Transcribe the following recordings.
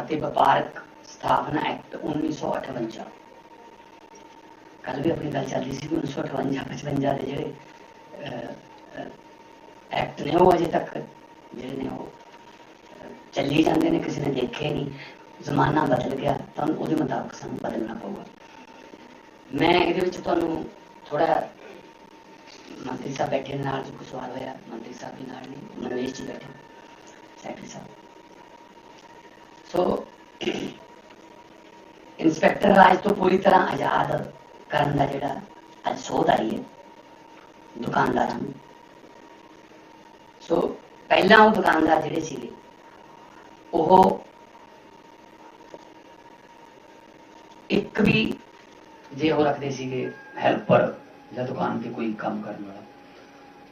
ਅਤੇ ਵਪਾਰਕ ਸਥਾਪਨਾ ਐਕਟ 1958 ਕੱਲ ਵੀ ਆਪਣੀ ਗੱਲ ਚੱਲਦੀ ਸੀ 1958 55 ਦੇ ਜਿਹੜੇ ਐਕਟ ਨੇ ਉਹ ਅਜੇ ਤੱਕ ਜਿਹੜੇ ਨੇ ਉਹ ਚੱਲੀ ਜਾਂਦੇ ਨੇ, ਕਿਸੇ ਨੇ ਦੇਖੇ ਨਹੀਂ, ਜ਼ਮਾਨਾ ਬਦਲ ਗਿਆ ਤਾਂ ਉਹਦੇ ਮੁਤਾਬਕ ਸਾਨੂੰ ਬਦਲਣਾ ਪਊਗਾ। ਮੈਂ ਇਹਦੇ ਵਿੱਚ ਤੁਹਾਨੂੰ ਥੋੜਾ ਮੰਤਰੀ ਸਾਹਿਬ ਬੈਠੇ ਨੇ ਨਾਲ, ਜੋ ਕੁਝ ਸਵਾਲ ਹੋਇਆ, ਮੰਤਰੀ ਸਾਹਿਬ ਵੀ ਨਾਲ ਨੇ, ਮਨਵੇਸ਼ ਜੀ ਬੈਠੇ ਸੈਕਟਰੀ ਸਾਹਿਬ। ਸੋ ਇੰਸਪੈਕਟਰ ਰਾਜ ਤੋਂ ਪੂਰੀ ਤਰ੍ਹਾਂ ਆਜ਼ਾਦ ਕਰਨ ਦਾ ਜਿਹੜਾ ਅੱਜ ਸੋਧ ਆਈ ਹੈ, ਦੁਕਾਨਦਾਰਾਂ ਨੂੰ। ਸੋ ਪਹਿਲਾਂ ਉਹ ਦੁਕਾਨਦਾਰ ਜਿਹੜੇ ਸੀਗੇ, ਉਹ ਇੱਕ ਵੀ ਜੇ ਉਹ ਰੱਖਦੇ ਸੀਗੇ ਹੈਲਪਰ ਜਾਂ ਦੁਕਾਨ ਤੇ ਕੋਈ ਕੰਮ ਕਰਨ ਵਾਲਾ,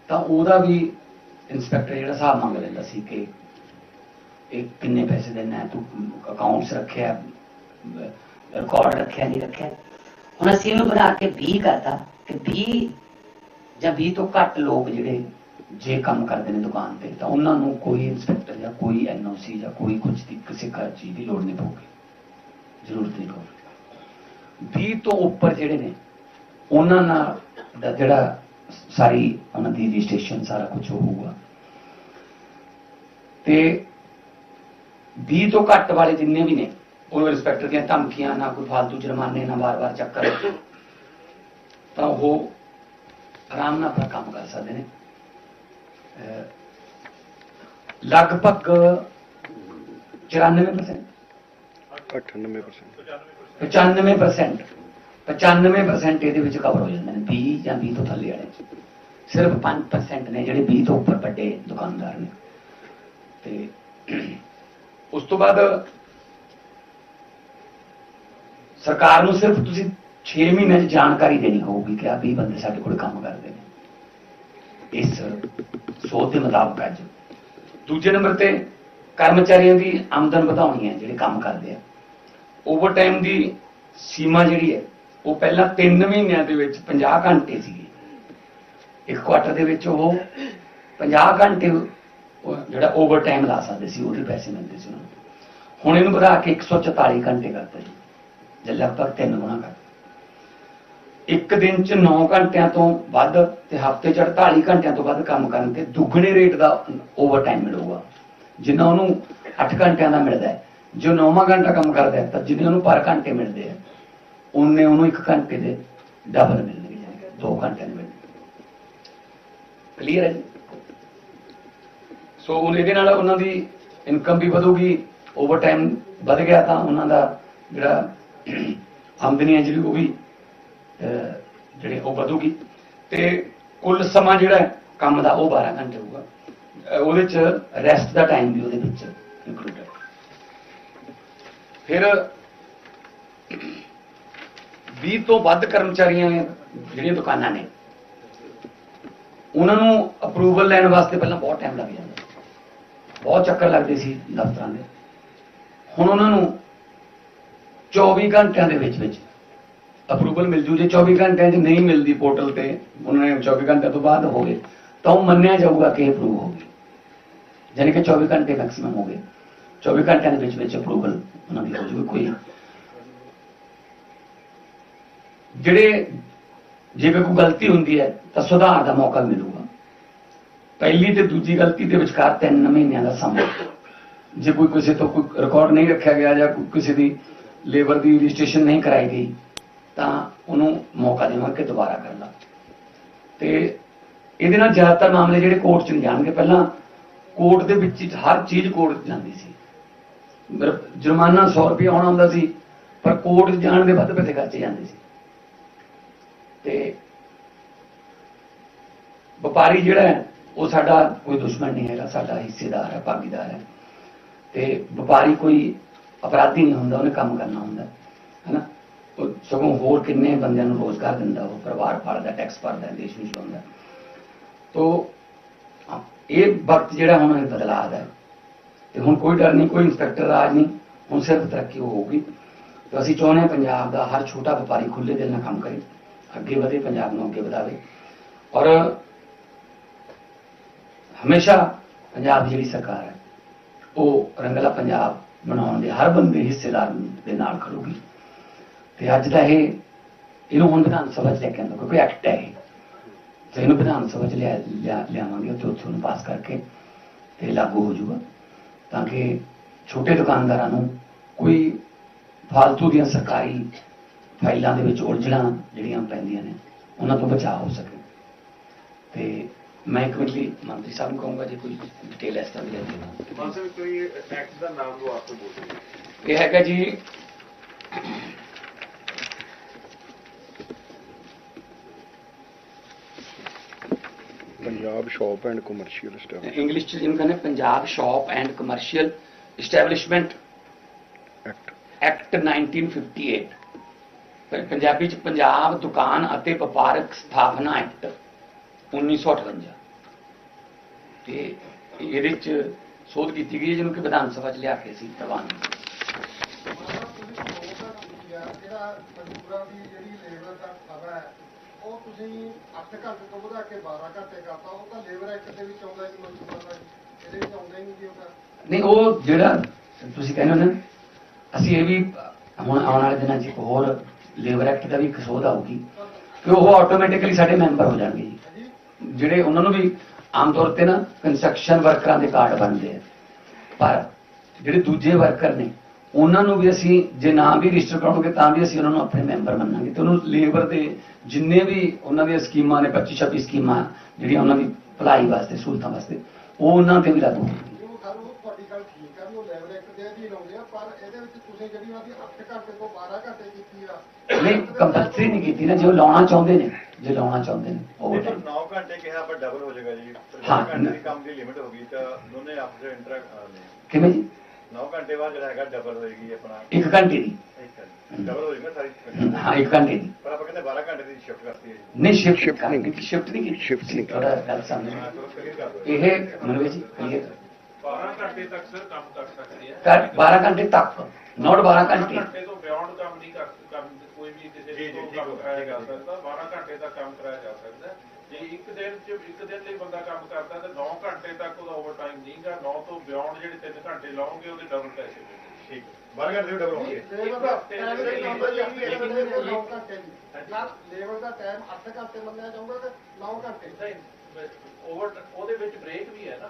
ਤਾਂ ਉਹਦਾ ਵੀ ਇਨਸਪੈਕਟਰ ਜਿਹੜਾ ਹਿਸਾਬ ਮੰਗ ਲੈਂਦਾ ਸੀ ਕਿ ਇਹ ਕਿੰਨੇ ਪੈਸੇ ਦੇਣਾ ਤੂੰ ਅਕਾਊਂਟਸ ਰੱਖਿਆ ਰਿਕਾਰਡ ਰੱਖਿਆ, ਨਹੀਂ ਰੱਖਿਆ? ਹੁਣ ਅਸੀਂ ਇਹਨੂੰ ਬਣਾ ਕੇ 20 ਕਰਤਾ ਕਿ 20 ਜਾਂ 20 ਤੋਂ ਘੱਟ ਲੋਕ ਜਿਹੜੇ ਜੇ ਕੰਮ ਕਰਦੇ ਨੇ ਦੁਕਾਨ ਤੇ, ਤਾਂ ਉਹਨਾਂ ਨੂੰ ਕੋਈ ਇਨਸਪੈਕਟਰ ਜਾਂ ਕੋਈ ਐਨਓਸੀ ਜਾਂ ਕੋਈ ਕੁਝ ਦੀ ਕਿਸੇ ਕਰ ਚੀਜ਼ ਦੀ ਲੋੜ ਨਹੀਂ ਪਊਗੀ। ਜ਼ਰੂਰਤ ਨਹੀਂ ਪਊਗੀ। 20 ਤੋਂ ਉੱਪਰ ਜਿਹੜੇ ਨੇ, ਉਹਨਾਂ ਨਾਲ ਦਾ ਜਿਹੜਾ ਸਾਰੀ ਉਹਨਾਂ ਦੀ ਰਜਿਸਟ੍ਰੇਸ਼ਨ ਸਾਰਾ ਕੁਝ ਹੋਊਗਾ। ਤੇ 20 ਤੋਂ ਘੱਟ ਵਾਲੇ ਜਿੰਨੇ ਵੀ ਨੇ ਉਹ ਇੰਸਪੈਕਟਰ ਦੀਆਂ ਧਮਕੀਆਂ ਨਾ ਕੋਈ ਫालतू ਜੁਰਮਾਨੇ ਨਾ ਵਾਰ-ਵਾਰ ਚੱਕਰ। ਤਾਂ ਉਹ ਆਰਾਮ ਨਾਲ ਆਪਣਾ ਕੰਮ ਕਰ ਸਕਦੇ ਨੇ। ਲਗਭਗ 94% 98% 95% 95% ਇਹਦੇ ਵਿੱਚ ਕਵਰ ਹੋ ਜਾਂਦੇ ਨੇ 20 ਜਾਂ 20 ਤੋਂ ਥੱਲੇ ਵਾਲੇ। ਸਿਰਫ 5% ਨੇ ਜਿਹੜੇ 20 ਤੋਂ ਉੱਪਰ ਵੱਡੇ ਦੁਕਾਨਦਾਰ ਨੇ। ਤੇ ਉਸ ਤੋਂ ਬਾਅਦ ਸਰਕਾਰ ਨੂੰ ਸਿਰਫ ਤੁਸੀਂ 6 ਮਹੀਨਿਆਂ 'ਚ ਜਾਣਕਾਰੀ ਦੇਣੀ ਹੋਊਗੀ ਕਿ ਆ 20 ਬੰਦੇ ਸਾਡੇ ਕੋਲ ਕੰਮ ਕਰਦੇ ਨੇ। ਇਸ ਸੋਧ ਦੇ ਮੁਤਾਬਕ ਅੱਜ ਦੂਜੇ ਨੰਬਰ ਤੇ ਕਰਮਚਾਰੀਆਂ ਦੀ ਆਮਦਨ ਵਧਾਉਣੀ ਹੈ, ਜਿਹੜੇ ਕੰਮ ਕਰਦੇ ਆ। ਓਵਰਟਾਈਮ ਦੀ ਸੀਮਾ ਜਿਹੜੀ ਹੈ, ਉਹ ਪਹਿਲਾਂ 3 ਮਹੀਨਿਆਂ ਦੇ ਵਿੱਚ 50 ਘੰਟੇ ਸੀ ਇੱਕ ਕੁਆਟਰ ਦੇ ਵਿੱਚ ਉਹ 50 ਘੰਟੇ ਜਿਹੜਾ ਓਵਰ ਟਾਈਮ ਲਾ ਸਕਦੇ ਸੀ ਉਹਦੇ ਪੈਸੇ ਮਿਲਦੇ ਸੀ ਉਹਨਾਂ ਨੂੰ। ਹੁਣ ਇਹਨੂੰ ਵਧਾ ਕੇ 144 ਘੰਟੇ ਕਰਤਾ ਜੀ, ਜੇ ਲਗਭਗ ਤਿੰਨ ਗੁਣਾ ਕਰ। ਇੱਕ ਦਿਨ ਚ 9 ਘੰਟਿਆਂ ਤੋਂ ਵੱਧ ਤੇ ਹਫ਼ਤੇ ਚ 48 ਘੰਟਿਆਂ ਤੋਂ ਵੱਧ ਕੰਮ ਕਰਨ ਤੇ ਦੁੱਗਣੇ ਰੇਟ ਦਾ ਓਵਰ ਟਾਈਮ ਮਿਲੂਗਾ। ਜਿੰਨਾ ਉਹਨੂੰ 8 ਘੰਟਿਆਂ ਦਾ ਮਿਲਦਾ ਹੈ, ਜੋ 9ਵਾਂ ਘੰਟਾ ਕੰਮ ਕਰਦਾ ਹੈ, ਤਾਂ ਜਿੰਨੇ ਉਹਨੂੰ ਪਰ ਘੰਟੇ ਮਿਲਦੇ ਆ ਉਹਨੇ ਉਹਨੂੰ 1 ਘੰਟੇ ਦੇ ਡਬਲ ਮਿਲਣਗੇ ਜਾਨੀ 2 ਘੰਟੇ ਦੇ ਮਿਲਣਗੇ। ਕਲੀਅਰ ਹੈ ਜੀ? ਸੋ ਹੁਣ ਇਹਦੇ ਨਾਲ ਉਹਨਾਂ ਦੀ ਇਨਕਮ ਵੀ ਵਧੂਗੀ ਓਵਰ ਟਾਈਮ ਵਧ ਗਿਆ ਤਾਂ ਉਹਨਾਂ ਦਾ ਜਿਹੜਾ ਆਮਦਨੀ ਹੈ ਜਿਹੜੀ ਉਹ ਵੀ ਜਿਹੜੇ ਉਹ ਵਧੂਗੀ। ਤੇ ਕੁੱਲ ਸਮਾਂ ਜਿਹੜਾ ਕੰਮ ਦਾ ਉਹ 12 ਘੰਟੇ ਹੋਊਗਾ। ਉਹਦੇ ਚ ਰੈਸਟ ਦਾ ਟਾਈਮ ਵੀ ਉਹਦੇ ਵਿੱਚ ਇਨਕਲੂਡ ਹੈ। ਫਿਰ 20 ਤੋਂ ਵੱਧ ਕਰਮਚਾਰੀਆਂ ਜਿਹੜੀਆਂ ਦੁਕਾਨਾਂ ਨੇ, ਉਹਨਾਂ ਨੂੰ ਅਪਰੂਵਲ ਲੈਣ ਵਾਸਤੇ ਪਹਿਲਾਂ ਬਹੁਤ ਟਾਈਮ ਲੱਗ ਜਾਂਦਾ। ਬਹੁਤ ਚੱਕਰ ਲੱਗਦੇ ਸੀ ਦਫ਼ਤਰਾਂ ਦੇ। ਹੁਣ ਉਹਨਾਂ ਨੂੰ 24 ਘੰਟਿਆਂ ਦੇ ਵਿੱਚ ਵਿੱਚ ਅਪਰੂਵਲ ਮਿਲ ਜੂ। ਜੇ 24 ਘੰਟਿਆਂ 'ਚ ਨਹੀਂ ਮਿਲਦੀ ਪੋਰਟਲ ਤੇ, ਉਹਨਾਂ ਨੇ 24 ਘੰਟਿਆਂ ਤੋਂ ਬਾਅਦ ਹੋਵੇ ਤਾਂ ਉਹ ਮੰਨਿਆ ਜਾਊਗਾ ਕਿ ਇਹ ਅਪਰੂਵ ਹੋ ਗਈ ਯਾਨੀ ਕਿ 24 ਘੰਟੇ ਮੈਕਸਿਮਮ ਹੋ ਗਏ। 24 ਘੰਟਿਆਂ ਦੇ ਵਿੱਚ ਵਿੱਚ ਅਪਰੂਵਲ ਉਹਨਾਂ ਦੀ ਹੋ ਜੂਗੀ, ਕੋਈ ਜਿਹੜੇ ਜੇਕਰ ਕੋਈ ਗਲਤੀ ਹੁੰਦੀ ਹੈ, ਤਾਂ ਸੁਧਾਰ ਦਾ ਮੌਕਾ ਮਿਲੂਗਾ। ਪਹਿਲੀ ਤੇ ਦੂਜੀ ਗਲਤੀ ਦੇ ਵਿਚਕਾਰ 3 ਮਹੀਨਿਆਂ ਦਾ ਸਮਾਂ। ਜੇ ਕੋਈ ਕਿਸੇ ਤੋਂ ਕੋਈ ਰਿਕਾਰਡ ਨਹੀਂ ਰੱਖਿਆ ਗਿਆ ਜਾਂ ਕਿਸੇ ਦੀ ਲੇਬਰ ਦੀ ਰਜਿਸਟ੍ਰੇਸ਼ਨ ਨਹੀਂ ਕਰਾਈ ਗਈ, ਤਾਂ ਉਹਨੂੰ ਮੌਕਾ ਦੇਵਾਂਗੇ ਦੁਬਾਰਾ ਕਰ ਲਾ। ਤੇ ਇਹਦੇ ਨਾਲ ਜ਼ਿਆਦਾਤਰ ਮਾਮਲੇ ਜਿਹੜੇ ਕੋਰਟ 'ਚ ਨਹੀਂ ਜਾਣਗੇ, ਪਹਿਲਾਂ ਕੋਰਟ ਦੇ ਵਿੱਚ ਹਰ ਚੀਜ਼ ਕੋਰਟ 'ਚ ਜਾਂਦੀ ਸੀ। ਜੁਰਮਾਨਾ 100 ਰੁਪਏ ਆਉਣਾ ਹੁੰਦਾ ਸੀ, ਪਰ ਕੋਰਟ ਜਾਣ ਦੇ ਵੱਧ ਪੈਸੇ ਖਰਚੇ ਜਾਂਦੇ ਸੀ। ਤੇ ਵਪਾਰੀ ਜਿਹੜਾ ਹੈ ਉਹ ਸਾਡਾ ਕੋਈ ਦੁਸ਼ਮਣ ਨਹੀਂ ਹੈਗਾ, ਸਾਡਾ ਹਿੱਸੇਦਾਰ ਹੈ, ਭਾਗੀਦਾਰ ਹੈ। ਤੇ ਵਪਾਰੀ ਕੋਈ ਅਪਰਾਧੀ ਨਹੀਂ ਹੁੰਦਾ, ਉਹਨੇ ਕੰਮ ਕਰਨਾ ਹੁੰਦਾ ਹੈਨਾ ਉਹ ਸਗੋਂ ਹੋਰ ਕਿੰਨੇ ਬੰਦਿਆਂ ਨੂੰ ਰੋਜ਼ਗਾਰ ਦਿੰਦਾ, ਉਹ ਪਰਿਵਾਰ ਪਾਲਦਾ ਟੈਕਸ ਭਰਦਾ, ਦੇਸ਼ ਨੂੰ ਚਲਾਉਂਦਾ। ਤੋ, ਇਹ ਵਕਤ ਜਿਹੜਾ ਹੁਣ ਇਹ ਬਦਲਾਅ ਦਾ ਹੈ। ਤੇ ਹੁਣ ਕੋਈ ਡਰ ਨਹੀਂ, ਕੋਈ ਇੰਸਪੈਕਟਰ ਰਾਜ ਨਹੀਂ, ਹੁਣ ਸਿਰਫ ਤਰੱਕੀ ਹੋਊਗੀ। ਤੇ ਅਸੀਂ ਚਾਹੁੰਦੇ ਹਾਂ ਪੰਜਾਬ ਦਾ ਹਰ ਛੋਟਾ ਵਪਾਰੀ ਖੁੱਲੇ ਦਿਲ ਨਾਲ ਕੰਮ ਕਰੇ, ਅੱਗੇ ਵਧੇ, ਪੰਜਾਬ ਨੂੰ ਅੱਗੇ ਵਧਾਵੇ। ਔਰ ਹਮੇਸ਼ਾ ਪੰਜਾਬ ਦੀ ਜਿਹੜੀ ਸਰਕਾਰ ਹੈ, ਉਹ ਰੰਗਲਾ ਪੰਜਾਬ ਬਣਾਉਣ ਦੇ ਹਰ ਬੰਦੇ ਹਿੱਸੇਦਾਰ ਦੇ ਨਾਲ ਖੜੂਗੀ। ਤੇ ਅੱਜ ਦਾ ਇਹ, ਇਹਨੂੰ ਹੁਣ ਵਿਧਾਨ ਸਭਾ 'ਚ ਲੈ ਕੇ ਆਉਂਦਾ, ਕਿਉਂਕਿ ਐਕਟ ਹੈ ਇਹ। ਤੇ ਇਹਨੂੰ ਵਿਧਾਨ ਸਭਾ 'ਚ ਲਿਆ, ਲਿਆ- ਲਿਆਵਾਂਗੇ ਤੇ ਉੱਥੋਂ ਨੂੰ ਪਾਸ ਕਰਕੇ ਤੇ ਲਾਗੂ ਹੋ ਜਾਊਗਾ। ਤਾਂ ਕਿ ਛੋਟੇ ਦੁਕਾਨਦਾਰਾਂ ਨੂੰ ਕੋਈ ਫालतू ਦੀਆਂ ਸਰਕਾਰੀ ਫਾਈਲਾਂ ਦੇ ਵਿੱਚ ਉਲਝਣਾ ਜਿਹੜੀਆਂ ਪੈਂਦੀਆਂ ਨੇ, ਉਹਨਾਂ ਤੋਂ ਬਚਾਅ ਹੋ ਸਕੇ। ਤੇ ਮੈਂ ਇੱਕ ਮਿੰਟ ਲਈ ਮੰਤਰੀ ਸਾਹਿਬ ਨੂੰ ਕਹੂੰਗਾ ਜੇ ਕੋਈ ਡਿਟੇਲ ਇਸ ਤਰ੍ਹਾਂ ਦੀ ਲੈਣੀ ਹੈ ਮਾਨ ਸਾਹਿਬ ਕੋਈ ਐਕਟ ਦਾ ਨਾਮ ਲੋ ਆਪ ਤੋਂ ਬੋਲ ਰਹੇ ਇਹ ਹੈਗਾ ਜੀ Punjab shop and commercial establishment English ਚ ਜਿਹਨੂੰ ਕਹਿੰਦੇ Punjab shop and commercial establishment act act 1958 ਪਰ ਪੰਜਾਬੀ ਚ ਪੰਜਾਬ ਦੁਕਾਨ ਅਤੇ ਵਪਾਰਕ ਸਥਾਪਨਾ ਐਕਟ 1958 ਤੇ ਇਹਦੇ ਚ ਸੋਧ ਕੀਤੀ ਗਈ ਜਿਹਨੂੰ ਕਿ ਵਿਧਾਨ ਸਭਾ ਚ ਲਿਆ ਕੇ ਸੀ ਪ੍ਰਵਾਨ। ਜਿਹੜਾ ਮਜ਼ਦੂਰਾਂ ਦੀ ਜਿਹੜੀ ਲੇਬਰ ਦਾ ਖਾਣਾ ਹੈ ਉਹ ਤੁਸੀਂ 8 ਘੰਟੇ ਤੋਂ ਵਧਾ ਕੇ 12 ਘੰਟੇ ਕਰਤਾ ਉਹ ਤਾਂ ਲੇਬਰ ਐਕਟ ਦੇ ਵਿੱਚ ਆਉਂਦਾ ਹੀ ਨਹੀਂ ਮਜ਼ਦੂਰਾਂ ਦਾ ਇਹਦੇ ਵਿੱਚ ਆਉਂਦਾ ਹੀ ਨਹੀਂ ਜੀ ਉਹਦਾ ਨਹੀਂ ਉਹ ਜਿਹੜਾ ਤੁਸੀਂ ਕਹਿੰਦੇ ਹੋ ਨਾ ਅਸੀਂ ਇਹ ਵੀ ਹੁਣ ਆਉਣ ਵਾਲੇ ਦਿਨਾਂ 'ਚ ਇੱਕ ਹੋਰ ਲੇਬਰ ਐਕਟ ਦਾ ਵੀ ਇੱਕ ਸੋਧ ਆਊਗੀ ਕਿ ਉਹ ਆਟੋਮੈਟਿਕਲੀ ਸਾਡੇ ਮੈਂਬਰ ਹੋ ਜਾਣਗੇ ਜੀ। ਜਿਹੜੇ ਉਹਨਾਂ ਨੂੰ ਵੀ ਆਮ ਤੌਰ ਤੇ ਨਾ ਕੰਸਟਰਕਸ਼ਨ ਵਰਕਰਾਂ ਦੇ ਕਾਰਡ ਬਣਦੇ ਆ। ਪਰ ਜਿਹੜੇ ਦੂਜੇ ਵਰਕਰ ਨੇ ਉਹਨਾਂ ਨੂੰ ਵੀ ਅਸੀਂ ਜੇ ਨਾ ਵੀ ਰਜਿਸਟਰ ਕਰਾਉਣਗੇ ਤਾਂ ਵੀ ਅਸੀਂ ਉਹਨਾਂ ਨੂੰ ਆਪਣੇ ਮੈਂਬਰ ਮੰਨਾਂਗੇ। ਤੇ ਉਹਨੂੰ ਲੇਬਰ ਦੇ ਜਿੰਨੇ ਵੀ ਉਹਨਾਂ ਦੀਆਂ ਸਕੀਮਾਂ ਨੇ 25 26 ਸਕੀਮਾਂ ਜਿਹੜੀਆਂ ਉਹਨਾਂ ਦੀ ਭਲਾਈ ਵਾਸਤੇ ਸਹੂਲਤਾਂ ਵਾਸਤੇ ਉਹ ਉਹਨਾਂ ਤੇ ਵੀ ਲਾਗੂ ਹੋਣਗੀਆਂ। ਉਹ ਸਾਨੂੰ ਤੁਹਾਡੀ ਗੱਲ ਠੀਕ ਹੈ ਵੀ ਉਹ ਲੇਬਰ ਐਕਟ ਦੇ ਅਧੀਨ ਆਉਂਦੇ ਆ ਪਰ ਇਹਦੇ ਵਿੱਚ ਤੁਸੀਂ ਜਿਹੜੀ ਉਹਨਾਂ ਦੀ 8 ਘੰਟੇ ਤੋਂ 12 ਘੰਟੇ ਕੀਤੀ ਆ ਨਹੀਂ ਕੰਪਲਸਰੀ ਨਹੀਂ ਕੀਤੀ ਨਾ ਜੇ ਉਹ ਲਾਉਣਾ ਚਾਹੁੰਦੇ ਨੇ ਜੇ ਲਾਉਣਾ ਚਾਹੁੰਦੇ ਨੇ ਉਹ ਜੇ 9 ਘੰਟੇ ਕਿਹਾ ਪਰ ਡਬਲ ਹੋ ਜਾਏਗਾ ਜੀ। ਹਾਂ। 9 ਘੰਟੇ ਦੀ ਕੰਮ ਦੀ ਲਿਮਿਟ ਹੋ ਗਈ ਤਾਂ ਦੋਨੇ ਆਪਸ ਵਿੱਚ ਇੰਟਰੈਕਟ ਕਿਵੇਂ ਜੀ? 9 ਘੰਟੇ ਬਾਅਦ ਜਿਹੜਾ ਹੈਗਾ ਡਬਲ ਹੋਏਗੀ ਆਪਣਾ। ਇੱਕ ਘੰਟੇ ਦੀ? ਡਬਲ ਹੋ ਜਾਏਗਾ ਸਾਰੀ ਹਾਂ ਇੱਕ ਘੰਟੇ ਦੀ। ਪਰ ਆਪਾਂ ਕਹਿੰਦੇ 12 ਘੰਟੇ ਦੀ ਸ਼ਿਫਟ ਕਰਤੀ ਹੈ ਜੀ। ਨਹੀਂ ਸ਼ਿਫਟ Shift ਨਹੀਂ ਕੀਤੀ। ਸ਼ਿਫਟ ਨਹੀਂ ਕੀਤੀ। Shift ਨਹੀਂ ਕੀਤੀ। ਥੋੜਾ ਗੱਲ ਸਮਝ ਹਾਂ ਚਲੋ ਕਲੀਅਰ ਕਰ ਦਿਓ। ਇਹ ਮਨਵੇ ਜੀ ਕਲੀਅਰ 12 ਘੰਟੇ ਤੱਕ ਸਰ ਕੰਮ ਕਰ ਸਕਦੇ ਆ ਕਰ 12 ਘੰਟੇ ਤੱਕ। ਨੋਟ 12 ਘੰਟੇ। ਘੰਟੇ ਤੋਂ ਬਿਯੋਂਡ ਕੰਮ ਨਹੀਂ ਕਰ ਕੰਮ ਕੋਈ ਵੀ ਕਿਸੇ ਜੀ, ਜੀ, ਤੋਂ ਠੀਕ ਕੰਮ ਹੋ- ਕਰਾਇਆ ਠੀਕ ਜਾ ਹੋ। ਸਕਦਾ 12 ਘੰਟੇ ਤੱਕ ਕੰਮ ਕਰਾਇਆ ਜਾ ਸਕਦਾ ਜੇ ਇੱਕ ਦਿਨ ਚ ਇੱਕ ਦਿਨ ਲਈ ਬੰਦਾ ਕੰਮ ਕਰਦਾ ਤਾਂ 9 ਘੰਟੇ ਤੱਕ ਉਹਦਾ ਓਵਰਟਾਈਮ ਨਹੀਂਗਾ 9 ਤੋਂ ਬਿਯੋਂਡ ਜਿਹੜੇ 3 ਘੰਟੇ ਲਾਉਂਗੇ ਉਹਦੇ ਡਬਲ ਪੈਸੇ ਮਿਲਣਗੇ ਠੀਕ 12 ਘੰਟੇ ਡਬਲ ਹੋਣਗੇ। ਲੇਬਰ ਦਾ ਟਾਈਮ ਦੇ ਆਉਂਦਾ ਜੀ ਇਹਦੇ ਵਿੱਚ 9 ਘੰਟੇ ਜੀ ਲੇਬਰ ਦਾ ਟਾਈਮ 8 ਘੰਟੇ ਮੰਨਿਆ ਜਾਊਗਾ ਕਿ 9 ਘੰਟੇ। ਨਹੀਂ ਓਵਰ ਉਹਦੇ ਵਿੱਚ ਬ੍ਰੇਕ ਵੀ ਹੈ ਨਾ।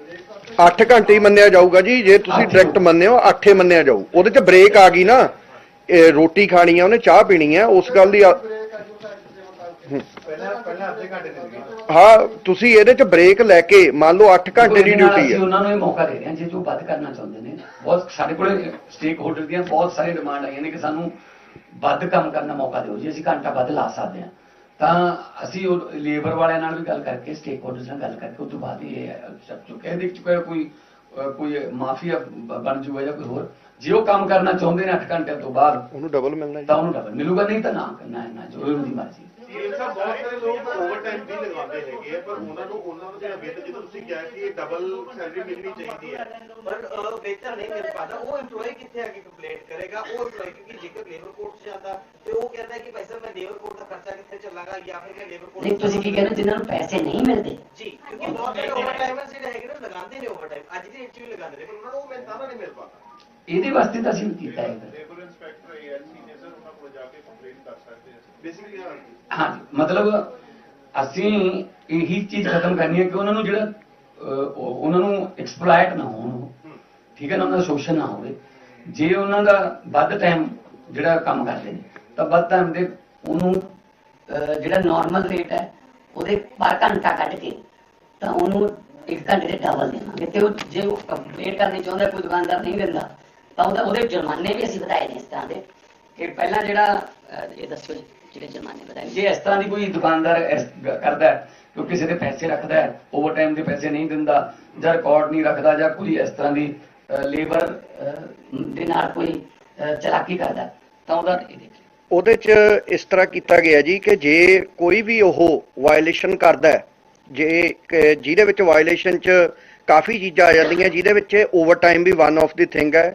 ਬ੍ਰੇਕ ਕਰਕੇ 8 ਘੰਟੇ ਹੀ ਮੰਨਿਆ ਜਾਊਗਾ ਜੀ ਜੇ ਤੁਸੀਂ ਡਾਇਰੈਕਟ ਮੰਨਿਓ 8 ਹੀ ਮੰਨਿਆ ਜਾਊ। ਉਹਦੇ ਚ ਬ੍ਰੇਕ ਆ ਗਈ ਨਾ। ਰੋਟੀ ਖਾਣੀ ਆ ਉਹਨੇ ਚਾਹ ਪੀਣੀ ਆ ਉਸ ਗੱਲ ਦੀ ਹਾਂ ਤੁਸੀਂ ਇਹਦੇ ਚ ਬ੍ਰੇਕ ਲੈ ਕੇ ਮੰਨ ਲਓ 8 ਘੰਟੇ ਦੀ ਡਿਊਟੀ ਅਸੀਂ ਹੈ ਉਹਨਾਂ ਨੂੰ ਇਹ ਮੌਕਾ ਦੇ ਰਹੇ ਹਾਂ ਜੇ ਜੋ ਵੱਧ ਕਰਨਾ ਚਾਹੁੰਦੇ ਨੇ। ਬਹੁਤ ਸਾਡੇ ਕੋਲੇ ਸਟੇਕ ਹੋਲਡਰ ਦੀਆਂ ਬਹੁਤ ਸਾਰੇ ਡਿਮਾਂਡ ਆਈਆਂ ਨੇ ਕਿ ਸਾਨੂੰ ਵੱਧ ਕੰਮ ਕਰਨ ਦਾ ਮੌਕਾ ਦਿਓ ਜੀ ਅਸੀਂ ਘੰਟਾ ਵੱਧ ਲਾ ਸਕਦੇ ਹਾਂ। ਤਾਂ ਅਸੀਂ ਉਹ ਲੇਬਰ ਵਾਲਿਆਂ ਨਾਲ ਵੀ ਗੱਲ ਕਰਕੇ ਸਟੇਕ ਹੋਲਡਰਸ ਨਾਲ ਗੱਲ ਕਰਕੇ ਉਸ ਤੋਂ ਬਾਅਦ ਇਹ ਸਭ ਤੋਂ ਕਹਿ ਦੇ ਚੁੱਕਾ ਕੋਈ ਕੋਈ ਮਾਫੀਆ ਬਣ ਜੂਗਾ ਜਾਂ ਕੋਈ ਹੋਰ। ਜੇ ਉਹ ਕੰਮ ਕਰਨਾ ਚਾਹੁੰਦੇ ਨੇ 8 ਘੰਟਿਆਂ ਤੋਂ ਬਾਅਦ ਉਹਨੂੰ ਡਬਲ ਮਿਲਣਾ ਤਾਂ ਉਹਨੂੰ ਡਬਲ ਮਿਲੂਗਾ ਨਹੀਂ ਤਾਂ ਨਾ ਕਰਨਾ ਹੈ ਨਾ ਜੋ ਉਹਦੀ ਮਰਜ਼ੀ ਇਹ ਸਭ ਬਹੁਤ ਸਾਰੇ ਲੋਕ ਓਵਰਟਾਈਮ ਵੀ ਲਗਾਉਂਦੇ ਹੈਗੇ ਪਰ ਉਹਨਾਂ ਨੂੰ ਉਹਨਾਂ ਨੂੰ ਜਿਹੜਾ ਵੇਤਨ ਜਦੋਂ ਤੁਸੀਂ ਕਿਹਾ ਕਿ ਡਬਲ ਸੈਲਰੀ ਮਿਲਣੀ ਚਾਹੀਦੀ ਹੈ। ਪਰ ਵੇਤਨ ਨਹੀਂ ਮਿਲ ਪਾਦਾ ਉਹ EMPLOYE ਕਿੱਥੇ ਆ ਕੇ ਕੰਪਲੇਂਟ ਕਰੇਗਾ? ਉਹ EMPLOYE ਕਿਉਂਕਿ ਜੇਕਰ ਲੇਬਰ ਕੋਰਟ 'ਚ ਜਾਂਦਾ ਤੇ ਉਹ ਕਹਿੰਦਾ ਕਿ ਭਾਈ ਸਾਹਿਬ ਮੈਂ ਲੇਬਰ ਕੋਰਟ ਦਾ ਖਰਚਾ ਕਿੱਥੇ ਚੱਲਾਂਗਾ ਜਾਂ ਫਿਰ ਮੈਂ ਲੇਬਰ ਕੋਰਟ ਨਹੀਂ ਤੁਸੀਂ ਕੀ ਕਹਿੰਦੇ? ਜਿਨ੍ਹਾਂ ਨੂੰ ਪੈਸੇ ਨਹੀਂ ਮਿਲਦੇ। ਜੀ ਕਿਉਂਕਿ ਬਹੁਤ ਸਾਰੇ ਓਵਰਟਾਈਮਰਸ ਜਿਹੜੇ ਹੈਗੇ ਨੇ ਲਗਾਉਂਦੇ ਨੇ ਓਵਰਟਾਈਮ ਅੱਜ ਦੀ ਵੀ ਲਗਾਉਂਦੇ ਨੇ। ਪਰ ਉਹਨਾਂ ਨੂੰ ਉਹ ਮਿਹਨਤਾਨਾ ਨਹੀਂ ਮਿਲ ਪਾਦਾ ਇਹਦੇ ਵਾਸਤੇ ਤਾਂ ਅਸੀਂ ਕੀਤਾ ਹੈ। ਲੇਬਰ ਇੰਸਪੈਕਟਰ ਏਐਲਸੀ ਨੇ ਸਰ ਉਹਨਾਂ ਕੋਲ ਜਾ ਕੇ ਕੰਪਲੇਂਟ ਕਰ ਸਕਦੇ ਆ ਬੇਸਿਕਲੀ ਹਾਂ ਹਾਂ ਮਤਲਬ ਅਸੀਂ ਇਹੀ ਚੀਜ਼ ਖਤਮ ਕਰਨੀ ਹੈ ਕਿ ਉਹਨਾਂ ਨੂੰ ਜਿਹੜਾ ਉਹਨਾਂ ਨੂੰ ਐਕਸਪਲੋਇਟ ਨਾ ਹੋਣ। ਠੀਕ ਹੈ ਨਾ ਉਹਨਾਂ ਦਾ ਸ਼ੋਸ਼ਣ ਨਾ ਹੋਵੇ। ਜੇ ਉਹਨਾਂ ਦਾ ਵੱਧ ਟਾਈਮ ਜਿਹੜਾ ਕੰਮ ਕਰਦੇ ਨੇ ਤਾਂ ਵੱਧ ਟਾਈਮ ਦੇ ਉਹਨੂੰ ਜਿਹੜਾ ਨਾਰਮਲ ਰੇਟ ਹੈ ਉਹਦੇ ਪਰ ਘੰਟਾ ਕੱਢ ਕੇ ਤਾਂ ਉਹਨੂੰ ਇੱਕ ਘੰਟੇ ਦੇ ਡਬਲ ਦੇਵਾਂਗੇ। ਤੇ ਉਹ ਜੇ ਉਹ ਕੰਪਲੀਟ ਕਰਨੀ ਚਾਹੁੰਦਾ ਕੋਈ ਦੁਕਾਨਦਾਰ ਨਹੀਂ ਦਿੰਦਾ ਤਾਂ ਉਹਦਾ ਉਹਦੇ ਜੁਰਮਾਨੇ ਵੀ ਅਸੀਂ ਵਧਾਏ ਨੇ ਇਸ ਤਰ੍ਹਾਂ ਦੇ ਕਿ ਪਹਿਲਾਂ ਜਿਹੜਾ ਇਹ ਦੱਸੋ ਜੀ, ਜਿਹੜੇ ਜੁਰਮਾਨੇ ਨੇ। ਜੇ ਇਸ ਤਰ੍ਹਾਂ ਦੀ ਕੋਈ ਦੁਕਾਨਦਾਰ ਕਰਦਾ ਹੈ ਕਿ ਉਹ ਕਿਸੇ ਦੇ ਪੈਸੇ ਰੱਖਦਾ ਹੈ ਓਵਰਟਾਈਮ ਦੇ ਪੈਸੇ ਨਹੀਂ ਦਿੰਦਾ ਜਾਂ ਰਿਕਾਰਡ ਨਹੀਂ ਰੱਖਦਾ ਜਾਂ ਕੋਈ ਇਸ ਤਰ੍ਹਾਂ ਦੀ ਲੇਬਰ ਦੇ ਨਾਲ ਕੋਈ ਚਲਾਕੀ ਕਰਦਾ ਤਾਂ ਉਹਦਾ ਇਹ ਦੇਖ ਉਹਦੇ 'ਚ ਇਸ ਤਰ੍ਹਾਂ ਕੀਤਾ ਗਿਆ ਜੀ ਕਿ ਜੇ ਕੋਈ ਵੀ ਉਹ ਵਾਇਲੇਸ਼ਨ ਕਰਦਾ ਹੈ, ਜੇ ਜਿਹਦੇ ਵਿੱਚ ਵਾਇਲੇਸ਼ਨ 'ਚ ਕਾਫੀ ਚੀਜ਼ਾਂ ਆ ਜਾਂਦੀਆਂ ਜਿਹਦੇ ਵਿੱਚ ਓਵਰਟਾਈਮ ਵੀ ਵਨ ਆਫ ਦੀ ਥਿੰਗ ਹੈ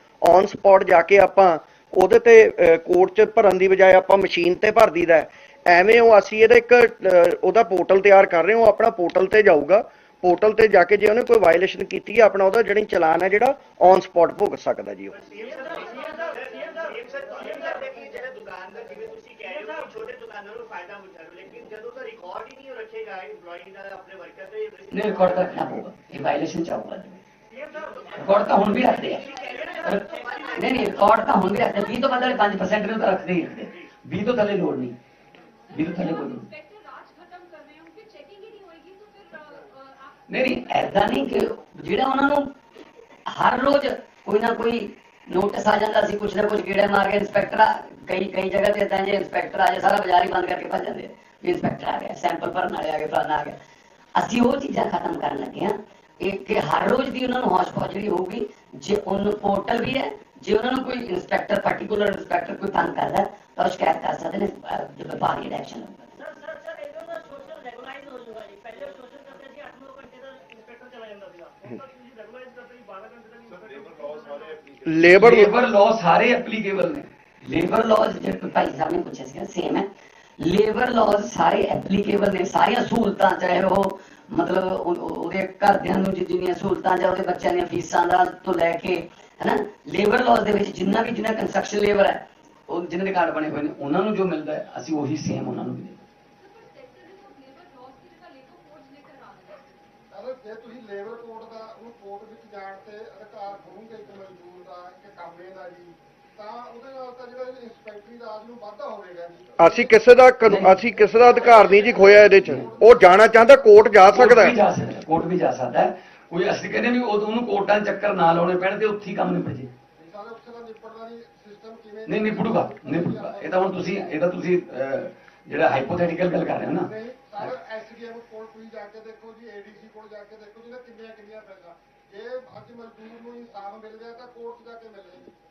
ਔਨ ਸਪੌਟ ਜਾ ਕੇ ਆਪਾਂ ਉਹਦੇ ਤੇ ਕੋਰਟ 'ਚ ਭਰਨ ਦੀ ਬਜਾਏ ਆਪਾਂ ਮਸ਼ੀਨ ਤੇ ਭਰ ਦਈਦਾ ਐਵੇਂ ਉਹ ਅਸੀਂ ਇਹਦਾ ਇੱਕ ਉਹਦਾ ਪੋਰਟਲ ਤਿਆਰ ਕਰ ਰਹੇ ਹਾਂ ਆਪਣਾ ਪੋਰਟਲ ਤੇ ਜਾਊਗਾ। ਪੋਰਟਲ ਤੇ ਜਾ ਕੇ ਜੇ ਉਹਨੇ ਕੋਈ ਵਾਇਲੇਸ਼ਨ ਕੀਤੀ ਹੈ, ਆਪਣਾ ਉਹਦਾ ਜਿਹੜੀ ਚਲਾਨ ਹੈ ਜਿਹੜਾ ਔਨ ਸਪੌਟ ਭੁਗਤ ਸਕਦਾ ਜੀ ਉਹ। ਰਿਕਾਰਡ ਰੱਖਣਾ ਪਊਗਾ ਇਹ ਵਾਇਲੇਸ਼ਨ ਚਾਹੂਗਾ ਰਿਕਾਰਡ ਤਾਂ ਹੁਣ ਵੀ ਰੱਖਦੇ ਆ। ਨਹੀਂ ਨਹੀਂ ਰਿਕਾਰਡ ਤਾਂ ਹੁਣ ਵੀ ਰੱਖਦੇ 20 ਤੋਂ ਬੰਦੇ 5% ਨੂੰ ਤਾਂ ਰੱਖਦੇ ਹੀ ਰੱਖਦੇ 20 ਤੋਂ ਥੱਲੇ ਲੋੜ ਨਹੀਂ। 20 ਤੋਂ ਥੱਲੇ ਕੋਈ ਨਹੀਂ। ਨਹੀਂ ਨਹੀਂ ਐਦਾਂ ਨਹੀਂ ਕਿ ਜਿਹੜਾ ਉਹਨਾਂ ਨੂੰ ਹਰ ਰੋਜ਼ ਕੋਈ ਨਾ ਕੋਈ ਨੋਟਿਸ ਆ ਜਾਂਦਾ ਸੀ ਕੁਛ ਨਾ ਕੁਛ ਕੀੜੇ ਮਾਰ ਕੇ ਇਨਸਪੈਕਟਰ ਕਈ ਕਈ ਜਗ੍ਹਾ ਤੇ ਤਾਂ ਜੇ ਇਨਸਪੈਕਟਰ ਆ ਜਾ ਸਾਰਾ ਬਾਜ਼ਾਰ ਹੀ ਬੰਦ ਕਰਕੇ ਭੱਜ ਜਾਂਦੇ ਇਨਸਪੈਕਟਰ ਆ ਗਿਆ ਸੈਂਪਲ ਭਰਨ ਵਾਲੇ ਆ ਗਏ ਫਲਾਣਾ ਆ ਗਿਆ। ਅਸੀਂ ਉਹ ਚੀਜ਼ਾਂ ਖਤਮ ਕਰਨ ਲੱਗੇ ਆ ਇਹ ਕਿ ਹਰ ਰੋਜ਼ ਦੀ ਉਹਨਾਂ ਨੂੰ ਹੌਸਪੌਸ ਜਿਹੜੀ ਹੋਊਗੀ ਜੇ ਉਹਨੂੰ ਪੋਰਟਲ ਵੀ ਹੈ ਜੇ ਉਹਨਾਂ ਨੂੰ ਕੋਈ ਇੰਸਪੈਕਟਰ ਪਾਰਟਿਕੂਲਰ ਇੰਸਪੈਕਟਰ ਕੋਈ ਤੰਗ ਕਰਦਾ ਹੈ, ਤਾਂ ਉਹ ਸ਼ਿਕਾਇਤ ਕਰ ਸਕਦੇ ਨੇ ਅਹ, ਜੋ ਵਿਭਾਗੀ ਐਕਸ਼ਨ ਹੋਊਗਾ ਸਰ ਸਰ ਸਰ ਇਹਦਾ ਨਾ ਸੋਸ਼ਲ ਰੈਗੂਲਾਈਜ਼ ਹੋ ਜਾਊਗਾ ਜੀ ਪਹਿਲੇ ਸੋਸ਼ਲ ਕਰਦੇ ਸੀ 8-9 ਘੰਟੇ ਦਾ ਇੰਸਪੈਕਟਰ ਚਲਾ ਜਾਂਦਾ ਸੀਗਾ ਹੁਣ ਤਾਂ ਤੁਸੀਂ ਰੈਗੂਲਾਈਜ਼ ਕਰਦੇ ਜੀ 12 ਘੰਟੇ ਦਾ ਇੰਸਪੈਕਟਰ ਲੇਬਰ ਲੇਬਰ ਲਾਅ ਸਾਰੇ ਐਪਲੀਕੇਬਲ ਨੇ ਲੇਬਰ ਲਾਅ ਜਿਹੜੇ ਭਾਈ ਸਾਹਿਬ ਨੇ ਪੁੱਛਿਆ ਸੀ ਸੇਮ ਹੈ ਲੇਬਰ ਲਾਅ ਸਾਰੇ ਐਪਲੀਕੇਬਲ ਨੇ ਸਾਰੀਆਂ ਸਹੂਲਤਾਂ ਚਾਹੇ ਉਹ ਮਤਲਬ ਉਹਦੇ ਘਰਦਿਆਂ ਨੂੰ ਜਿੰਨੀਆਂ ਸਹੂਲਤਾਂ ਜਾਂ ਉਹਦੇ ਬੱਚਿਆਂ ਦੀਆਂ ਫੀਸਾਂ ਦਾ ਤੋਂ ਲੈ ਕੇ, ਹੈਨਾ ਲੇਬਰ ਲਾਜ਼ ਦੇ ਵਿੱਚ ਜਿੰਨਾ ਵੀ ਜਿੰਨਾ ਕੰਸਟਰਕਸ਼ਨ ਲੇਬਰ ਹੈ, ਉਹ ਜਿਨ੍ਹਾਂ ਦੇ ਕਾਰਡ ਬਣੇ ਹੋਏ ਨੇ, ਉਹਨਾਂ ਨੂੰ ਜੋ ਮਿਲਦਾ ਹੈ, ਅਸੀਂ ਉਹੀ ਸੇਮ ਉਹਨਾਂ ਨੂੰ ਵੀ ਦੇ ਜੇ ਤੁਸੀਂ ਲੇਬਰ ਕੋਡ ਦਾ ਉਹਨੂੰ ਕੋਡ ਵਿੱਚ ਜਾਣ ਤੇ ਅਧਿਕਾਰ ਹੋਊਗਾ ਇੱਕ ਮਜ਼ਦੂਰ ਦਾ ਕਿ ਕਾਮੇ ਦਾ ਜੀ। ਤਾਂ ਉਹਦੇ ਨਾਲ ਤਾਂ ਜਿਹੜਾ ਇੰਸਪੈਕਟਰੀ ਰਾਜ ਨੂੰ ਵਾਧਾ ਹੋਵੇਗਾ। ਜੀ ਅਸੀਂ ਕਿਸੇ ਦਾ ਕਾਨੂੰ- ਅਸੀਂ ਕਿਸੇ ਦਾ ਅਧਿਕਾਰ ਨਹੀਂ ਜੀ ਖੋਇਆ ਇਹਦੇ 'ਚ। ਉਹ ਜਾਣਾ ਚਾਹੁੰਦਾ ਕੋਰਟ ਜਾ ਸਕਦਾ ਕੋਰਟ ਵੀ ਹੈ। ਜਾ ਸਕਦਾ ਕੋਰਟ ਵੀ ਜਾ ਸਕਦਾ ਹੈ। ਕੋਈ ਅਸੀਂ ਕਹਿੰਦੇ ਵੀ ਉਹ ਉਹਨੂੰ ਕੋਰਟਾਂ 'ਚ ਚੱਕਰ ਨਾ ਲਾਉਣੇ ਪੈਣ ਤੇ ਉੱਥੇ ਹੀ ਕੰਮ ਨਿਪਟ ਜੇ। ਸਾਰੇ ਉੱਥੇ ਦਾ ਨਿਪਟਦਾ ਦੀ ਸਿਸਟਮ ਕਿਵੇਂ ਨਹੀਂ ਨਿਪਟੂਗਾ ਇਹ ਤਾਂ ਹੁਣ ਤੁਸੀਂ ਇਹ ਤਾਂ ਤੁਸੀਂ ਅਹ, ਜਿਹੜਾ ਹਾਈਪੋਥੈਟੀਕਲ ਗੱਲ ਕਰ ਰਹੇ ਹੋ ਨਾ। ਨਹੀਂ ਸਾਰੇ ਐਸਡੀਐਮ ਕੋਲ ਤੁਸੀਂ ਜਾ ਕੇ ਦੇਖੋ ਜੀ ਏਡੀਸੀ ਕੋਲ ਜਾ ਕੇ ਦੇਖੋ ਜਿਹਨੇ ਕਿੰਨੀਆਂ ਕਿੰਨੀਆਂ ਫੈਸਲਾ ਜੇ ਅੱਜ ਮਜ਼ਦੂਰ ਨੂੰ ਇਨਸਾਫ ਮਿਲ ਗਿਆ ਤਾਂ ਕੋਰਟ 'ਚ ਜਾ ਕੇ ਮਿਲੇ ਦੂਜੀ ਜਗ੍ਹਾ ਤਾਂ ਮਿਲ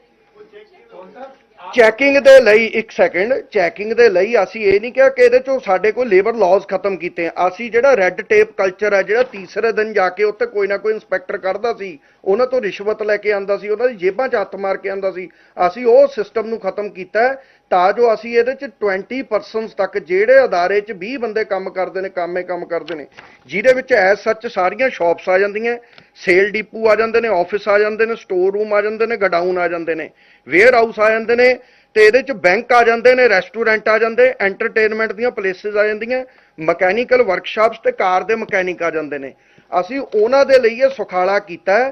ਚੈਕਿੰਗ ਦੇ ਲਈ ਇੱਕ ਸੈਕਿੰਡ ਚੈਕਿੰਗ ਦੇ ਲਈ ਅਸੀਂ ਇਹ ਨਹੀਂ ਕਿਹਾ ਕਿ ਇਹਦੇ ਚੋਂ ਸਾਡੇ ਕੋਲ ਲੇਬਰ ਲਾਜ਼ ਖਤਮ ਕੀਤੇ ਆ। ਅਸੀਂ ਜਿਹੜਾ ਰੈੱਡ ਟੇਪ ਕਲਚਰ ਹੈ ਜਿਹੜਾ ਤੀਸਰੇ ਦਿਨ ਜਾ ਕੇ ਉੱਥੇ ਕੋਈ ਨਾ ਕੋਈ ਇਨਸਪੈਕਟਰ ਕੱਢਦਾ ਸੀ, ਉਹਨਾਂ ਤੋਂ ਰਿਸ਼ਵਤ ਲੈ ਕੇ ਆਂਦਾ ਸੀ, ਉਹਨਾਂ ਦੀ ਜੇਬਾਂ 'ਚ ਹੱਥ ਮਾਰ ਕੇ ਆਂਦਾ ਸੀ। ਅਸੀਂ ਉਹ ਸਿਸਟਮ ਨੂੰ ਖਤਮ ਕੀਤਾ। ਤਾਂ ਜੋ ਅਸੀਂ ਇਹਦੇ 'ਚ 20% ਤੱਕ ਜਿਹੜੇ ਅਦਾਰੇ 'ਚ 20 ਬੰਦੇ ਕੰਮ ਕਰਦੇ ਨੇ, ਕੰਮੇ ਕੰਮ ਕਰਦੇ ਨੇ, ਜਿਹਦੇ ਵਿੱਚ ਐਸ ਸੱਚ ਸਾਰੀਆਂ ਸ਼ਾਪਸ ਆ ਜਾਂਦੀਆਂ ਸੇਲ ਡਿਪੂ ਆ ਜਾਂਦੇ ਨੇ ਆਫਿਸ ਆ ਜਾਂਦੇ ਨੇ ਸਟੋਰ ਰੂਮ ਆ ਜਾਂਦੇ ਨੇ ਗਡਾਊਨ ਆ ਜਾਂਦੇ ਨੇ ਵੇਅਰ ਹਾਊਸ ਆ ਜਾਂਦੇ ਨੇ, ਤੇ ਇਹਦੇ 'ਚ ਬੈਂਕ ਆ ਜਾਂਦੇ ਨੇ ਰੈਸਟੋਰੈਂਟ ਆ ਜਾਂਦੇ ਐਂਟਰਟੇਨਮੈਂਟ ਦੀਆਂ ਪਲੇਸਿਸ ਆ ਜਾਂਦੀਆਂ ਮਕੈਨੀਕਲ ਵਰਕਸ਼ਾਪਸ ਤੇ ਕਾਰ ਦੇ ਮਕੈਨਿਕ ਆ ਜਾਂਦੇ ਨੇ। ਅਸੀਂ ਉਹਨਾਂ ਦੇ ਲਈ ਇਹ ਸੁਖਾਲਾ ਕੀਤਾ ਹੈ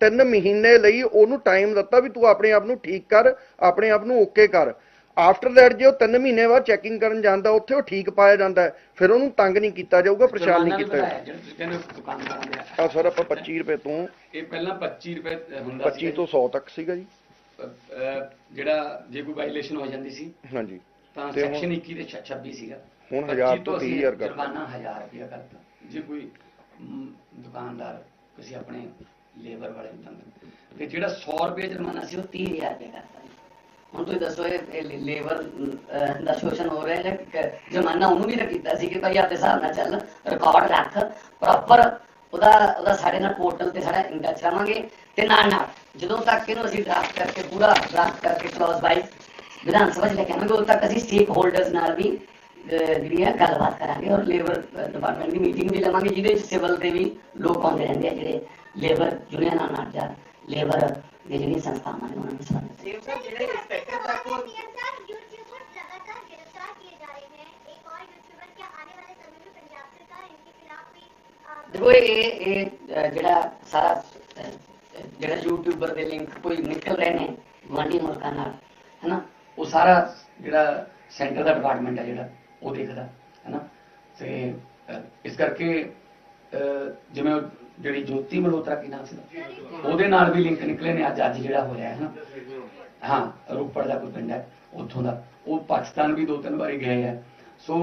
3 ਮਹੀਨੇ ਲਈ ਉਹਨੂੰ ਟਾਈਮ ਦਿੱਤਾ ਵੀ ਤੂੰ ਆਪਣੇ ਆਪ ਨੂੰ ਠੀਕ ਕਰ ਆਪਣੇ ਆਪ ਨੂੰ ਓਕੇ ਕਰ। ਆਫਟਰ ਦੈਟ ਜੇ ਉਹ 3 ਮਹੀਨੇ ਬਾਅਦ ਚੈਕਿੰਗ ਕਰਨ ਜਾਂਦਾ ਉੱਥੇ ਉਹ ਠੀਕ ਪਾਇਆ ਜਾਂਦਾ ਹੈ, ਫਿਰ ਉਹਨੂੰ ਤੰਗ ਨਹੀਂ ਕੀਤਾ ਜਾਊਗਾ ਪਰੇਸ਼ਾਨ ਨਹੀਂ ਕੀਤਾ ਜਾਊਗਾ। ਆ ਸਰ ਆਪਾਂ 25 ਰੁਪਏ ਤੋਂ ਇਹ ਪਹਿਲਾਂ 25 ਰੁਪਏ ਹੁੰਦਾ 25 ਤੋਂ 100 ਤੱਕ ਸੀਗਾ ਜੀ। ਜਿਹੜਾ ਜੇ ਕੋਈ ਵਾਇਲੇਸ਼ਨ ਹੋ ਜਾਂਦੀ ਸੀ ਹਾਂਜੀ। ਤਾਂ ਸੈਕਸ਼ਨ 21 ਤੇ 26 ਸੀਗਾ। ਹੁਣ 25 1000 ਤੋਂ ਅਸੀਂ 30000 ਕਰਤਾ। ਜੁਰਮਾਨਾ 1000 ਰੁਪਇਆ ਕਰਤਾ। ਜੇ ਕੋਈ ਦੁਕਾਨਦਾਰ ਕਿਸੇ ਆਪਣੇ ਲੇਬਰ ਵਾਲੇ ਨੂੰ ਤੰਗ ਤੇ ਜਿਹੜਾ 100 ਰੁਪਏ ਜੁਰਮਾਨਾ ਸੀ ਉਹ 30000 ਰੁਪਏ ਕਰਤਾ ਹੁਣ ਤੁਸੀਂ ਦੱਸੋ ਇਹ ਲੇਬਰ ਦਾ ਸ਼ੋਸ਼ਣ ਹੋ ਰਿਹਾ ਹੈ ਜਮਾਨਾ ਉਹਨੂੰ ਵੀ ਤਾਂ ਕੀਤਾ ਸੀ ਕਿ ਭਾਈ ਆਪਦੇ ਹਿਸਾਬ ਨਾਲ ਚੱਲ ਰਿਕਾਰਡ ਰੱਖ ਪ੍ਰੋਪਰ ਉਹਦਾ ਉਹਦਾ ਸਾਡੇ ਨਾਲ ਪੋਰਟਲ ਤੇ ਸਾਡਾ ਇੰਡੈਕਸ ਕਰਾਵਾਂਗੇ ਤੇ ਨਾਲ ਨਾਲ ਜਦੋਂ ਤੱਕ ਇਹਨੂੰ ਅਸੀਂ ਡਰਾਫਟ ਕਰਕੇ ਪੂਰਾ ਡਰਾਫਟ ਕਰਕੇ ਕਲੌਜ਼ ਵਾਈਜ਼ ਵਿਧਾਨ ਸਭਾ ਚ ਲੈ ਕੇ ਆਵਾਂਗੇ, ਉਦੋਂ ਤੱਕ ਅਸੀਂ ਸਟੇਕ ਹੋਲਡਰਸ ਨਾਲ ਵੀ ਜਿਹੜੀ ਹੈ ਗੱਲਬਾਤ ਕਰਾਂਗੇ ਔਰ ਲੇਬਰ ਡਿਪਾਰਟਮੈਂਟ ਦੀ ਮੀਟਿੰਗ ਵੀ ਲਵਾਂਗੇ ਜਿਹਦੇ ਵਿੱਚ ਸਿਵਲ ਦੇ ਵੀ ਲੋਕ ਆਉਂਦੇ ਰਹਿੰਦੇ ਆ ਜਿਹੜੇ ਲੇਬਰ ਜੁੜਿਆ ਨਾਲ ਨਾ ਜਾ ਲੇਬਰ ਦੇ ਜਿਹੜੀਆਂ ਸੰਸਥਾਵਾਂ ਨੇ ਉਹਨਾਂ ਨੂੰ ਸਾਨੂੰ ਸੇਵ ਸਾਹਿਬ ਜਿਹੜੇ ਇੰਸਪੈਕਟਰ ਤੱਕ ਦੇਖੋ ਇਹ ਇਹ ਜਿਹੜਾ ਸਾਰਾ ਜਿਹੜਾ ਯੂਟਿਊਬਰ ਦੇ ਲਿੰਕ ਕੋਈ ਨਿਕਲ ਰਹੇ ਨੇ ਗਵਾਂਢੀ ਮੁਲਕਾਂ ਨਾਲ ਹੈਨਾ? ਉਹ ਸਾਰਾ ਜਿਹੜਾ ਸੈਂਟਰ ਦਾ ਡਿਪਾਰਟਮੈਂਟ ਹੈ ਜਿਹੜਾ ਉਹ ਦੇਖਦਾ ਹੈਨਾ? ਤੇ ਇਸ ਕਰਕੇ ਜਿਵੇਂ ਜਿਹੜੀ ਜੋਤੀ ਮਲਹੋਤਰਾ ਕੀ ਨਾਮ ਸੀ ਉਹਦੇ? ਨਾਲ ਵੀ ਲਿੰਕ ਨਿਕਲੇ ਨੇ ਅੱਜ ਅੱਜ ਜਿਹੜਾ ਹੋਇਆ ਹੈ ਨਾ। ਹਾਂ, ਰੋਪੜ ਦਾ ਕੋਈ ਪਿੰਡ ਹੈ, ਉੱਥੋਂ ਦਾ। ਉਹ ਪਾਕਿਸਤਾਨ ਵੀ ਦੋ ਤਿੰਨ ਵਾਰੀ ਗਏ ਹੈ ਸੋ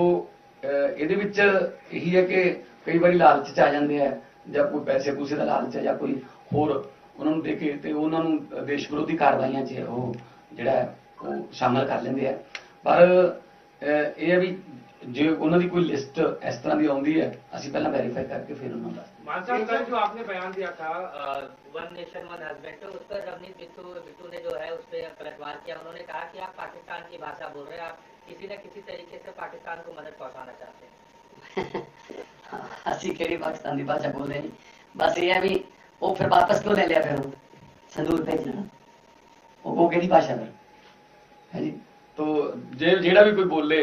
ਇਹਦੇ ਵਿੱਚ ਇਹੀ ਹੈ ਕਿ ਕਈ ਵਾਰੀ ਲਾਲਚ ਚ ਆ ਜਾਂਦੇ ਆ, ਜਾਂ ਕੋਈ ਪੈਸੇ ਪੂਸੇ ਦਾ ਲਾਲਚ ਹੈ ਜਾਂ ਕੋਈ ਹੋਰ ਉਹਨਾਂ ਨੂੰ ਦੇ ਕੇ ਤੇ ਉਹਨਾਂ ਨੂੰ ਦੇਸ਼ ਵਿਰੋਧੀ ਕਾਰਵਾਈਆਂ 'ਚ ਉਹ ਜਿਹੜਾ ਉਹ ਸ਼ਾਮਲ ਕਰ ਲੈਂਦੇ ਆ। ਪਰ ਇਹ ਹੈ ਵੀ ਜੇ ਉਹਨਾਂ ਦੀ ਕੋਈ ਲਿਸਟ ਇਸ ਤਰ੍ਹਾਂ ਦੀ ਆਉਂਦੀ ਹੈ ਅਸੀਂ ਪਹਿਲਾਂ ਵੈਰੀਫਾਈ ਕਰਕੇ ਫਿਰ ਉਹਨਾਂ ਨੂੰ ਦੱਸ ਦਿੰਦੇ मान साहब कल जो आपने बयान दिया था वन नेशन वन हस्बैंड तो उस पर रवनीत बिट्टू बिट्टू ने जो है उस पर पलटवार किया उन्होंने कहा कि आप पाकिस्तान की भाषा बोल रहे हैं आप किसी न किसी तरीके से पाकिस्तान को मदद पहुंचाना चाहते हैं ਅਸੀਂ ਕਿਹੜੀ ਪਾਕਿਸਤਾਨ ਦੀ ਭਾਸ਼ਾ ਬੋਲਦੇ ਨਹੀਂ ਬਸ ਇਹ ਹੈ ਵੀ ਉਹ ਫਿਰ ਵਾਪਸ ਕਿਉਂ ਲੈ ਲਿਆ ਫਿਰ ਉਹ ਸੰਦੂਰ ਭੇਜਣਾ ਉਹ ਉਹ ਕਿਹੜੀ ਭਾਸ਼ਾ ਫਿਰ ਹੈ ਜੀ ਤੋ ਜੇ ਜਿਹੜਾ ਵੀ ਕੋਈ ਬੋਲੇ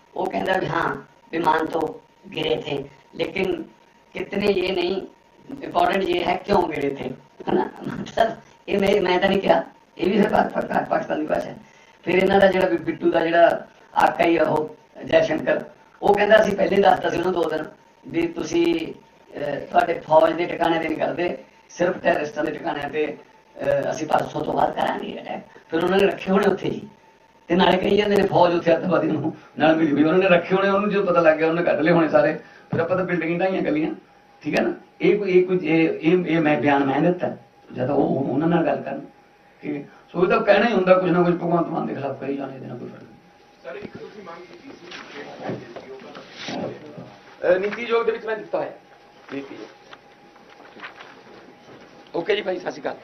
ਉਹ ਕਹਿੰਦਾ ਵੀ ਹਾਂ विमान तो गिरे थे लेकिन कितने ये नहीं इम्पोर्टेंट ये है क्यों गिरे थे है ना मतलब ਇਹ ਮੈਂ ਮੈਂ ਤਾਂ ਨਹੀਂ ਕਿਹਾ ਇਹ ਵੀ ਫਿਰ ਪਾ- ਪਾ- ਪਾਕਿਸਤਾਨੀ ਭਾਸ਼ਾ ਹੈ ਫਿਰ ਇਹਨਾਂ ਦਾ ਜਿਹੜਾ ਵੀ ਬਿੱਟੂ ਦਾ ਜਿਹੜਾ ਆਕਾ ਹੀ ਆ ਉਹ ਜੈ ਸ਼ੰਕਰ ਉਹ ਕਹਿੰਦਾ ਅਸੀਂ ਪਹਿਲੇ ਹੀ ਦੱਸਤਾ ਸੀ ਉਹਨੂੰ ਦੋ ਦਿਨ ਵੀ ਤੁਸੀਂ ਅਹ, ਤੁਹਾਡੇ ਫੌਜ ਦੇ ਟਿਕਾਣੇ ਤੇ ਨਹੀਂ ਕਰਦੇ ਸਿਰਫ ਟੈਰਰਿਸਟਾਂ ਦੇ ਟਿਕਾਣਿਆਂ ਤੇ ਅਹ, ਅਸੀਂ ਪਰਸੋਂ ਤੋਂ ਬਾਅਦ ਕਰਾਂਗੇ ਅਟੈਕ ਫਿਰ ਉਹਨਾਂ ਨੇ ਰੱਖੇ ਹੋਣੇ ਉੱਥੇ ਜੀ ਤੇ ਨਾਲੇ ਕਹੀ ਜਾਂਦੇ ਨੇ ਫੌਜ ਉੱਥੇ ਅੱਤਵਾਦੀ ਨੂੰ ਨਾਲ ਮਿਲੀ ਵੀ ਉਹਨਾਂ ਨੇ ਰੱਖੇ ਹੋਣੇ ਉਹਨੂੰ ਜਦੋਂ ਪਤਾ ਲੱਗ ਗਿਆ ਉਹਨੇ ਕੱਢ ਲਏ ਹੋਣੇ ਸਾਰੇ। ਫਿਰ ਆਪਾਂ ਤਾਂ ਬਿਲਡਿੰਗ ਢਾਈਆਂ ਕੱਲੀਆਂ ਠੀਕ ਹੈ ਨਾ? ਇਹ ਕੋਈ ਇਹ ਕੋਈ ਇਹ ਇਹ ਮੈਂ ਬਿਆਨ ਮੈਂ ਦਿੱਤਾ ਜਦ ਉਹ ਉਹ- ਉਹਨਾਂ ਨਾਲ ਗੱਲ ਕਰਨ ਕਿ ਸੋ ਇਹ ਤਾਂ ਕਹਿਣਾ ਹੀ ਹੁੰਦਾ ਕੁਝ ਨਾ ਕੁਝ ਭਗਵੰਤ ਮਾਨ ਦੇ ਖਿਲਾਫ ਕਹੀ ਜਾਣੇ ਇਹਦੇ ਨਾਲ ਕੋਈ ਫ਼ਰਕ ਸਰ ਇੱਕ ਤੁਸੀਂ ਮੰਗ ਕੀਤੀ ਸੀ ਕਿ ਦਾ ਨੀਤੀ ਯੋਗ ਦੇ ਵਿੱਚ ਮੈਂ ਦਿੱਤਾ ਹੈ। ਨੀਤੀ ਓਕੇ ਜੀ ਭਾਈ ਸਤਿ ਸ਼੍ਰੀ ਅਕਾਲ।